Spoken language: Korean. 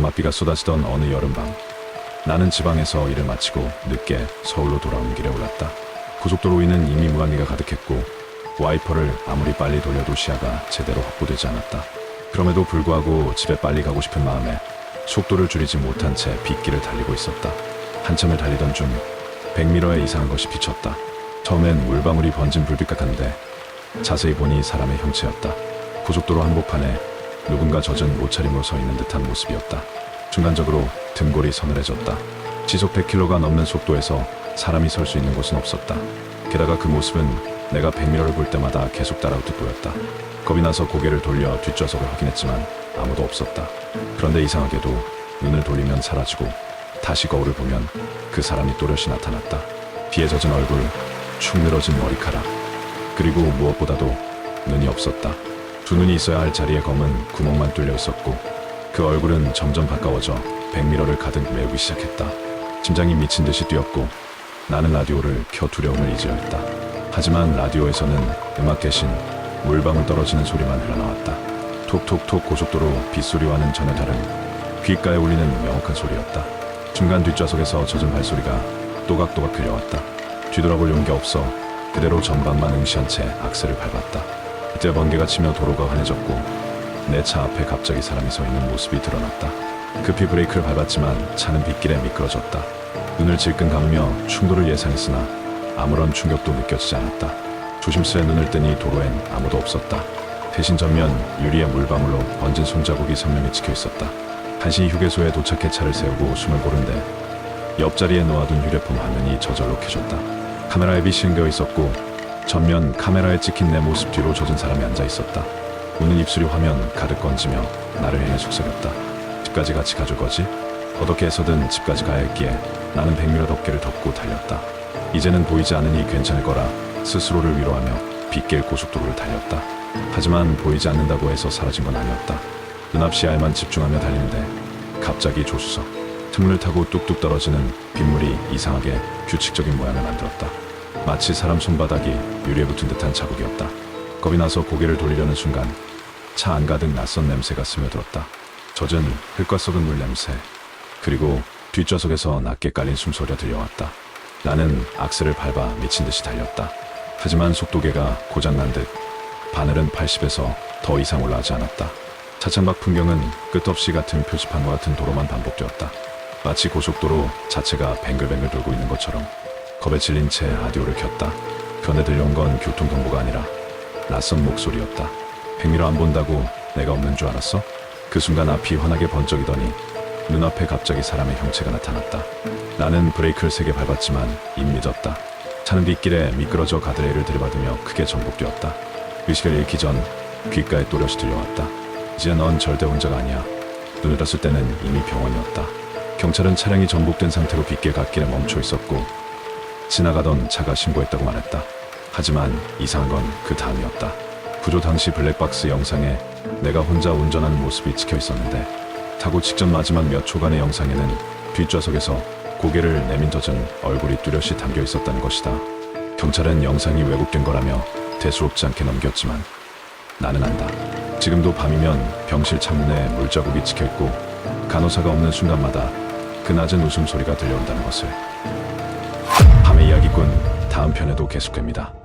장맛비가 쏟아지던 어느 여름밤 나는 지방에서 일을 마치고 늦게 서울로 돌아오는 길에 올랐다. 고속도로 위는 이미 무한리가 가득했고 와이퍼를 아무리 빨리 돌려도 시야가 제대로 확보되지 않았다. 그럼에도 불구하고 집에 빨리 가고 싶은 마음에 속도를 줄이지 못한 채 빗길을 달리고 있었다. 한참을 달리던 중 백미러에 이상한 것이 비쳤다. 처음엔 물방울이 번진 불빛 같았는데 자세히 보니 사람의 형체였다. 고속도로 한복판에 누군가 젖은 옷차림으로 서 있는 듯한 모습이었다. 순간적으로 등골이 서늘해졌다. 지속 100km가 넘는 속도에서 사람이 설 수 있는 곳은 없었다. 게다가 그 모습은 내가 백미러를 볼 때마다 계속 따라오듯 보였다. 겁이 나서 고개를 돌려 뒷좌석을 확인했지만 아무도 없었다. 그런데 이상하게도 눈을 돌리면 사라지고 다시 거울을 보면 그 사람이 또렷이 나타났다. 비에 젖은 얼굴, 축 늘어진 머리카락, 그리고 무엇보다도 눈이 없었다. 두 눈이 있어야 할 자리에 검은 구멍만 뚫려 있었고 그 얼굴은 점점 가까워져 백미러를 가득 메우기 시작했다. 심장이 미친 듯이 뛰었고 나는 라디오를 켜 두려움을 잊으려 했다. 하지만 라디오에서는 음악 대신 물방울 떨어지는 소리만 흘러나왔다. 톡톡톡 고속도로 빗소리와는 전혀 다른 귓가에 울리는 명확한 소리였다. 중간 뒷좌석에서 젖은 발소리가 또각또각 들려왔다. 뒤돌아볼 용기 없어 그대로 전방만 응시한 채 악셀을 밟았다. 이때 번개가 치며 도로가 환해졌고 내 차 앞에 갑자기 사람이 서 있는 모습이 드러났다. 급히 브레이크를 밟았지만 차는 빗길에 미끄러졌다. 눈을 질끈 감으며 충돌을 예상했으나 아무런 충격도 느껴지지 않았다. 조심스레 눈을 뜨니 도로엔 아무도 없었다. 대신 전면 유리의 물방울로 번진 손자국이 선명히 찍혀 있었다. 간신히 휴게소에 도착해 차를 세우고 숨을 고른데 옆자리에 놓아둔 휴대폰 화면이 저절로 켜졌다. 카메라 앱이 실행되어 있었고 전면 카메라에 찍힌 내 모습 뒤로 젖은 사람이 앉아 있었다. 우는 입술이 화면 가득 건지며 나를 향해 속삭였다. 집까지 같이 가줄 거지? 어떻게 해서든 집까지 가야 했기에 나는 백미러 덮개를 덮고 달렸다. 이제는 보이지 않으니 괜찮을 거라 스스로를 위로하며 빗길 고속도로를 달렸다. 하지만 보이지 않는다고 해서 사라진 건 아니었다. 눈앞 시야에만 집중하며 달리는데 갑자기 조수석 틈을 타고 뚝뚝 떨어지는 빗물이 이상하게 규칙적인 모양을 만들었다. 마치 사람 손바닥이 유리에 붙은 듯한 자국이었다. 겁이 나서 고개를 돌리려는 순간 차 안 가득 낯선 냄새가 스며들었다. 젖은 흙과 썩은 물 냄새 그리고 뒷좌석에서 낮게 깔린 숨소리가 들려왔다. 나는 악셀을 밟아 미친 듯이 달렸다. 하지만 속도계가 고장난 듯 바늘은 80에서 더 이상 올라가지 않았다. 차창밖 풍경은 끝없이 같은 표지판과 같은 도로만 반복되었다. 마치 고속도로 자체가 뱅글뱅글 돌고 있는 것처럼 겁에 질린 채 라디오를 켰다. 변에 들려온 건 교통경보가 아니라 낯선 목소리였다. 백미러 안 본다고 내가 없는 줄 알았어? 그 순간 앞이 환하게 번쩍이더니 눈앞에 갑자기 사람의 형체가 나타났다. 나는 브레이크를 세게 밟았지만 늦었다. 차는 빗길에 미끄러져 가드레일을 들이받으며 크게 전복되었다. 의식을 잃기 전 귓가에 또렷이 들려왔다. 이제 넌 절대 혼자가 아니야. 눈을 떴을 때는 이미 병원이었다. 경찰은 차량이 전복된 상태로 빗길 갓길에 멈춰 있었고 지나가던 차가 신고했다고 말 했다. 하지만 이상한 건 그 다음이었다. 구조 당시 블랙박스 영상에 내가 혼자 운전하는 모습이 찍혀 있었는데 타고 직전 마지막 몇 초간의 영상에는 뒷좌석에서 고개를 내민 젖은 얼굴이 뚜렷이 담겨 있었다는 것이다. 경찰은 영상이 왜곡된 거라며 대수롭지 않게 넘겼지만 나는 안다. 지금도 밤이면 병실 창문에 물자국이 찍혀 있고 간호사가 없는 순간마다 그 낮은 웃음소리가 들려온다는 것을. 밤의 이야기꾼 다음 편에도 계속됩니다.